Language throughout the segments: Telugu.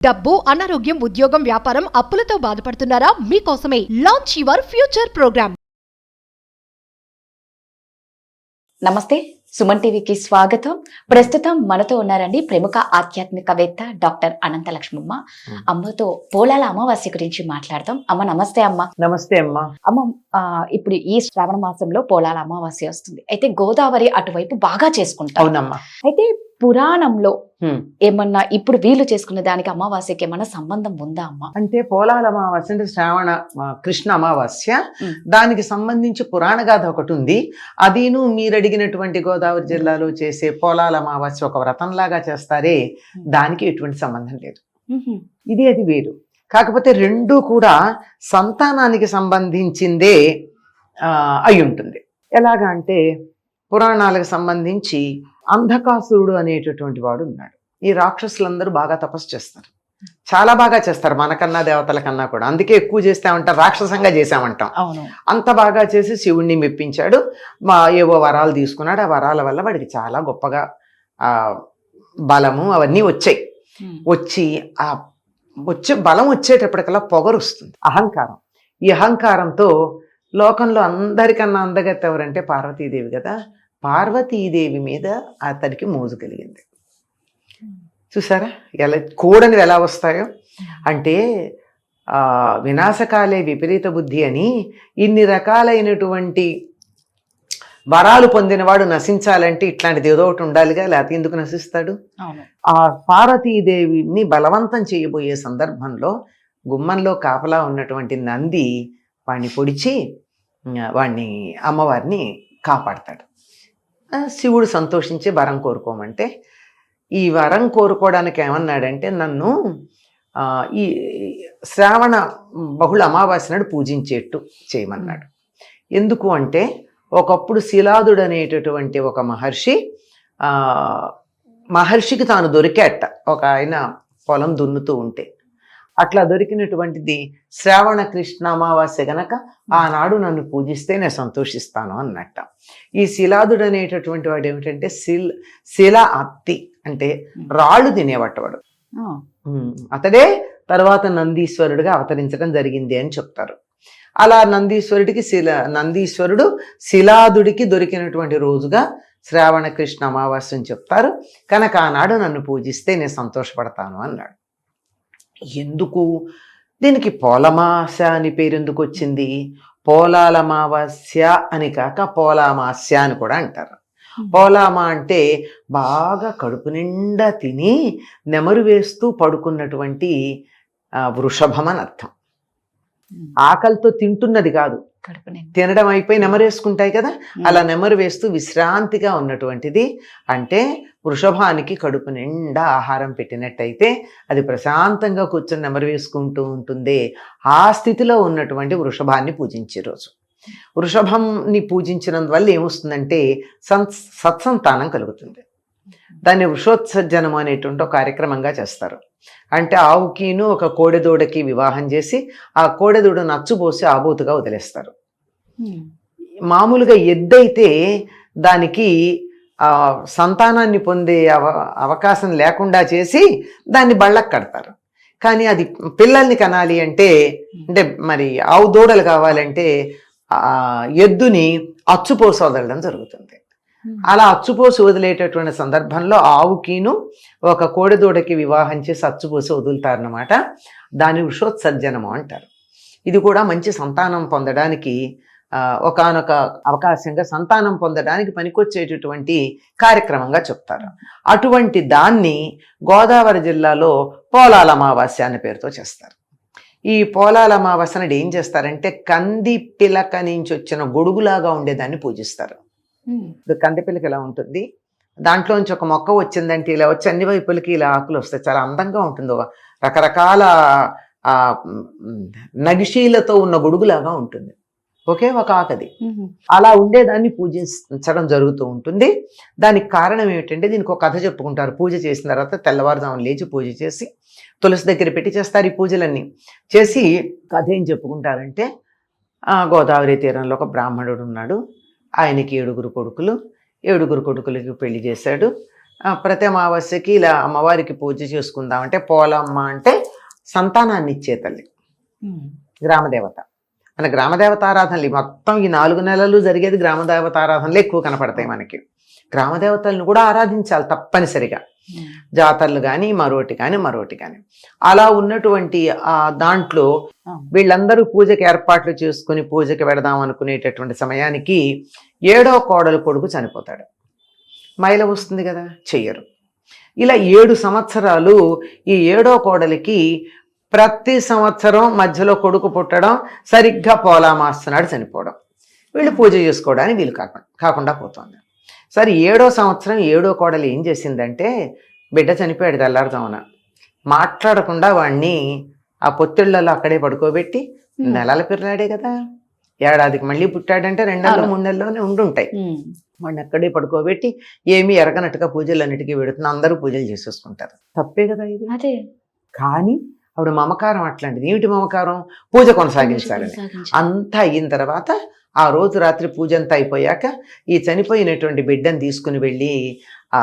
డబ్బు అనారోగ్యం ఉద్యోగం వ్యాపారం అప్పులతో బాధపడుతున్నారా? మీకోసమే లాంచ్ యువర్ ఫ్యూచర్ ప్రోగ్రామ్ నమస్తే సుమన్ టీవీకి స్వాగతం. ప్రస్తుతం మనతో ఉన్నారండి ప్రముఖ ఆధ్యాత్మికవేత్త డాక్టర్ అనంత లక్ష్మమ్మ అమ్మతో పోలాల అమావాస్య గురించి మాట్లాడదాం. అమ్మ నమస్తే అమ్మ. నమస్తే అమ్మా. అమ్మ ఆ, ఇప్పుడు ఈ శ్రావణ మాసంలో పోలాల అమావాస్య వస్తుంది. అయితే గోదావరి అటువైపు బాగా చేసుకుంటాం అవునమ్మా. అయితే పురాణంలో. ఏమన్నా ఇప్పుడు వీళ్ళు చేసుకునే దానికి అమావాస్యకి ఏమన్నా సంబంధం ఉందా అమ్మ? అంటే పోలాల అమావాస్య అంటే శ్రావణ కృష్ణ అమావాస్య. దానికి సంబంధించి పురాణ గాథ ఒకటి ఉంది. అదిను మీరు అడిగినటువంటి గోదావరి జిల్లాలో చేసే పోలాల అమావాస్య ఒక వ్రతంలాగా చేస్తారే దానికి ఎటువంటి సంబంధం లేదు. ఇది అది వేరు. కాకపోతే రెండు కూడా సంతానానికి సంబంధించిందే ఆ, అయి ఉంటుంది ఎలాగా అంటే పురాణాలకు సంబంధించి అంధకాసురుడు అనేటటువంటి వాడు ఉన్నాడు. ఈ రాక్షసులందరూ బాగా తపస్సు చేస్తారు. చాలా బాగా చేస్తారు మనకన్నా దేవతల కన్నా కూడా. అందుకే ఎక్కువ చేస్తామంటాం రాక్షసంగా చేసామంటాం అంత బాగా చేసి శివుణ్ణి మెప్పించాడు. మా ఏవో వరాలు తీసుకున్నాడు. ఆ వరాల వల్ల వాడికి చాలా గొప్పగా ఆ బలము అవన్నీ వచ్చాయి. వచ్చి ఆ వచ్చే బలం వచ్చేటప్పటికల్లా పొగరు వస్తుంది. అహంకారం. ఈ అహంకారంతో లోకంలో అందరికన్నా అందగత్త ఎవరంటే పార్వతీదేవి కదా. పార్వతీదేవి మీద అతడికి మోజు కలిగింది. చూసారా? ఎలా కోడని ఎలా వస్తాయో? అంటే ఆ, వినాశకాలే విపరీత బుద్ధి అని ఇన్ని రకాలైనటువంటి వరాలు పొందినవాడు నశించాలంటే ఇట్లాంటిది ఏదో ఒకటి ఉండాలిగా లేకపోతే ఎందుకు నశిస్తాడు? ఆ పార్వతీదేవిని బలవంతం చేయబోయే సందర్భంలో గుమ్మంలో కాపలా ఉన్నటువంటి నంది వాణ్ణి పొడిచి వాణ్ణి అమ్మవారిని కాపాడతాడు. శివుడు సంతోషించి వరం కోరుకోమంటే ఈ వరం కోరుకోవడానికి ఏమన్నాడంటే నన్ను ఈ శ్రావణ బహుళ అమావాస్య నాడు పూజించేట్టు చేయమన్నాడు. ఎందుకు అంటే ఒకప్పుడు శిలాదుడు అనేటటువంటి ఒక మహర్షి మహర్షికి తాను దొరికేట ఒక ఆయన పొలం దున్నుతూ ఉంటే. అట్లా దొరికినటువంటిది శ్రావణ కృష్ణ అమావాస్య గనక ఆనాడు నన్ను పూజిస్తే నేను సంతోషిస్తాను అన్నట్ట. ఈ శిలాదుడు అనేటటువంటి వాడు ఏమిటంటే శిల్ శిల అత్తి అంటే రాళ్ళు ఉమ్, అతడే తర్వాత నందీశ్వరుడిగా అవతరించడం జరిగింది అని చెప్తారు. అలా నందీశ్వరుడికి శిల నందీశ్వరుడు శిలాదుడికి దొరికినటువంటి రోజుగా శ్రావణ కృష్ణ అమావాస్య అని చెప్తారు. కనుక ఆనాడు నన్ను పూజిస్తే నేను సంతోషపడతాను అన్నాడు. ఎందుకు? దీనికి పోలమాస అని పేరు ఎందుకు వచ్చింది పోలాలమావాస్య అని కాక పోలామాస్య అని కూడా అంటారు. పోలామా అంటే బాగా కడుపు నిండా తిని నెమరు వేస్తూ పడుకున్నటువంటి వృషభం అని అర్థం. ఆకలితో తింటున్నది కాదు. తినడం అయిపోయి నెమరేసుకుంటాయి కదా అలా నెమరు వేస్తూ విశ్రాంతిగా ఉన్నటువంటిది అంటే వృషభానికి కడుపు నిండా ఆహారం పెట్టినట్టయితే అది ప్రశాంతంగా కూర్చొని నెమరు వేసుకుంటూ ఉంటుంది. ఆ స్థితిలో ఉన్నటువంటి వృషభాన్ని పూజించే రోజు. వృషభంని పూజించినందువల్ల ఏమొస్తుందంటే సత్సంతానం కలుగుతుంది. దాన్ని వృషోత్సర్జనం అనేటువంటి ఒక కార్యక్రమంగా చేస్తారు. అంటే ఆవుకిను ఒక కోడెదూడకి వివాహం చేసి ఆ కోడెదూడను అచ్చుపోసి ఆబోతుగా వదిలేస్తారు. మామూలుగా ఎద్దైతే దానికి ఆ, సంతానాన్ని పొందే అవ అవకాశం లేకుండా చేసి దాన్ని బళ్ళకు కడతారు. కానీ అది పిల్లల్ని కనాలి అంటే అంటే మరి ఆవు దూడలు కావాలంటే ఆ ఎద్దుని అచ్చుపోసి వదలడం జరుగుతుంది. అలా అచ్చుపోసి వదిలేటటువంటి సందర్భంలో ఆవుకిను ఒక కోడెదూడకి వివాహం చేసి అచ్చుపోసి వదులుతారనమాట దాని వృషోత్సర్జనము అంటారు. ఇది కూడా మంచి సంతానం పొందడానికి ఒకనొక అవకాశంగా సంతానం పొందడానికి పనికొచ్చేటటువంటి కార్యక్రమంగా చెప్తారు. అటువంటి దాన్ని గోదావరి జిల్లాలో పోలాల అమావాస్య అనే పేరుతో చేస్తారు. ఈ పోలాల అమావాస్య నాడు ఏం చేస్తారంటే కంది పిలక నుంచి వచ్చిన గొడుగులాగా ఉండేదాన్ని పూజిస్తారు. ఉమ్. ఇప్పుడు కంది పిలక ఇలా ఉంటుంది? దాంట్లోంచి ఒక మొక్క వచ్చిందంటే ఇలా వచ్చి అన్ని వైపులకి ఇలా ఆకులు వస్తాయి. చాలా అందంగా ఉంటుంది. రకరకాల నగిషీలతో ఉన్న గొడుగులాగా ఉంటుంది. ఒకే ఒక ఆకది. అలా ఉండేదాన్ని పూజించడం జరుగుతూ ఉంటుంది. దానికి కారణం ఏమిటంటే దీనికి ఒక కథ చెప్పుకుంటారు. పూజ చేసిన తర్వాత తెల్లవారుజామున లేచి పూజ చేసి తులసి దగ్గర పెట్టి చేస్తారు ఈ పూజలన్నీ. చేసి కథ ఏం చెప్పుకుంటారంటే ఆ, గోదావరి తీరంలో ఒక బ్రాహ్మణుడు ఉన్నాడు. ఆయనకి ఏడుగురు కొడుకులు ఏడుగురు కొడుకులకి పెళ్ళి చేశాడు. ప్రతి అమావాస్యకి ఇలా అమ్మవారికి పూజ చేసుకుందాం అంటే పోలమ్మ అంటే సంతానాన్ని ఇచ్చే తల్లి. గ్రామదేవత. మన గ్రామదేవత ఆరాధనలు ఈ మొత్తం ఈ నాలుగు నెలలు జరిగేది గ్రామదేవత ఆరాధనలు ఎక్కువ కనపడతాయి మనకి. గ్రామదేవతలను కూడా ఆరాధించాలి తప్పనిసరిగా. జాతరలు కానీ మరోటి కానీ మరోటి కానీ అలా ఉన్నటువంటి ఆ దాంట్లో. వీళ్ళందరూ పూజకి ఏర్పాట్లు చేసుకుని పూజకి వెడదాం అనుకునేటటువంటి సమయానికి ఏడో కోడలు కొడుకు చనిపోతాడు. మైల వస్తుంది కదా చెయ్యరు. ఇలా ఏడు సంవత్సరాలు ఈ ఏడో కోడలికి ప్రతి సంవత్సరం మధ్యలో కొడుకు పుట్టడం సరిగ్గా పోలామాస్తున్నాడు చనిపోవడం. వీళ్ళు పూజ చేసుకోవడానికి వీలు కాకుండా కాకుండా పోతుంది. సరే ఏడో సంవత్సరం ఏడో కోడలు ఏం చేసిందంటే బిడ్డ చనిపోయాడు తెల్లారుదామున మాట్లాడకుండా వాడిని ఆ పొత్తిళ్ళలో అక్కడే పడుకోబెట్టి నెలల పిల్లాడే కదా. ఏడాదికి మళ్ళీ పుట్టాడంటే రెండు నెలలు అవును. మూడు నెలల్లోనే ఉండుంటాయి. వాడిని అక్కడే పడుకోబెట్టి ఏమీ ఎరగనట్టుగా పూజలన్నిటికీ పెడుతున్న అందరూ పూజలు చేసేసుకుంటారు. తప్పే కదా ఇది. అదే. కానీ ఆవిడ మమకారం అట్లాంటిది. ఏమిటి మమకారం? పూజ కొనసాగించాలని. అంతా అయిన తర్వాత ఆ రోజు రాత్రి పూజ అంతా అయిపోయాక ఈ చనిపోయినటువంటి బిడ్డను తీసుకుని వెళ్ళి ఆ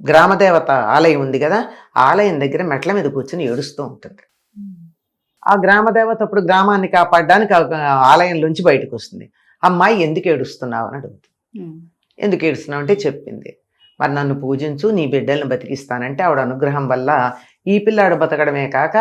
గ్రామదేవత ఆలయం ఉంది కదా ఆలయం దగ్గర మెట్ల మీద కూర్చుని ఏడుస్తూ ఉంటుంది. ఆ గ్రామదేవత అప్పుడు గ్రామాన్ని కాపాడడానికి ఆలయంలోంచి బయటకు వస్తుంది. అమ్మాయి ఎందుకు ఏడుస్తున్నావు అని అడుగుతుంది. ఎందుకు ఏడుస్తున్నావు అంటే చెప్పింది. మరి నన్ను పూజించు నీ బిడ్డలను బతికిస్తానంటే ఆవిడ అనుగ్రహం వల్ల ఈ పిల్లాడు బతకడమే కాక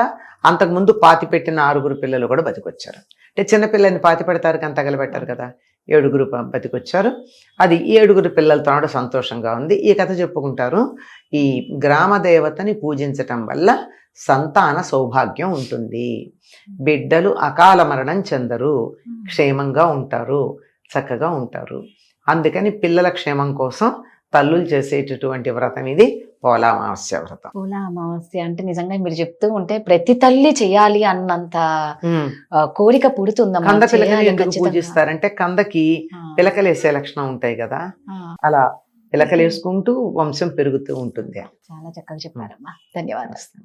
అంతకుముందు పాతి పెట్టిన ఆరుగురు పిల్లలు కూడా బతికొచ్చారు. అంటే చిన్నపిల్లని పాతి పెడతారు కానీ తగలబెట్టారు కదా. ఏడుగురు బతికొచ్చారు. అది ఏడుగురు పిల్లలతో కూడా సంతోషంగా ఉంది. ఈ కథ చెప్పుకుంటారు. ఈ గ్రామ దేవతని పూజించటం వల్ల సంతాన సౌభాగ్యం ఉంటుంది. బిడ్డలు అకాల మరణం చెందరు. క్షేమంగా ఉంటారు. చక్కగా ఉంటారు. అందుకని పిల్లల క్షేమం కోసం తల్లులు చేసేటటువంటి వ్రతం ఇది. పోలామాస్య వ్రతం. పూల అమావాస్య అంటే నిజంగా మీరు చెప్తూ ఉంటే ప్రతి తల్లి చేయాలి అన్నంత కోరిక పుడుతుందమ్మా. కంద ఎందుకు ఖచ్చితంగా. పూజిస్తారంటే కందకి పిలకలేసే లక్షణం ఉంటాయి కదా. అలా పిలకలేసుకుంటూ వంశం పెరుగుతూ ఉంటుంది. చాలా చక్కగా చెప్పారమ్మా. ధన్యవాదాలు.